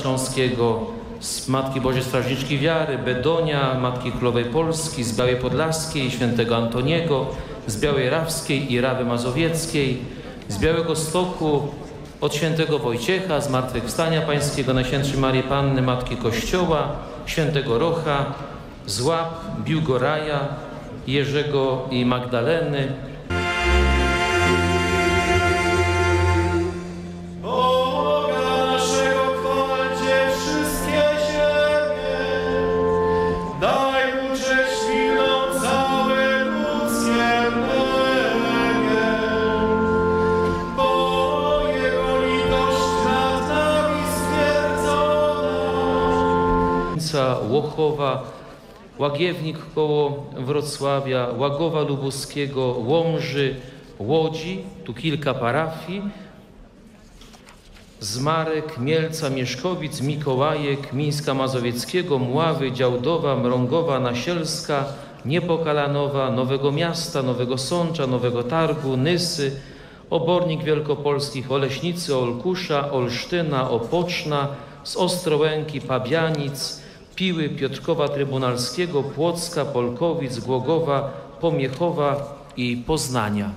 Śląskiego, z Matki Bożej Strażniczki Wiary, Bedonia, Matki Królowej Polski, z Białej Podlaskiej, świętego Antoniego, z Białej Rawskiej i Rawy Mazowieckiej, z Białego Stoku, od świętego Wojciecha, Zmartwychwstania Pańskiego, Najświętszej Marii Panny, Matki Kościoła, świętego Rocha, z Łap, Biłgoraja, Jerzego i Magdaleny, Łagiewnica, Łochowa, Łagiewnik koło Wrocławia, Łagowa Lubuskiego, Łomży, Łodzi, tu kilka parafii, Zmarek, Mielca, Mieszkowic, Mikołajek, Mińska Mazowieckiego, Mławy, Działdowa, Mrągowa, Nasielska, Niepokalanowa, Nowego Miasta, Nowego Sącza, Nowego Targu, Nysy, Obornik Wielkopolskich, Oleśnicy, Olkusza, Olsztyna, Opoczna, z Ostrołęki, Pabianic, Piły, Piotrkowa Trybunalskiego, Płocka, Polkowic, Głogowa, Pomiechowa i Poznania.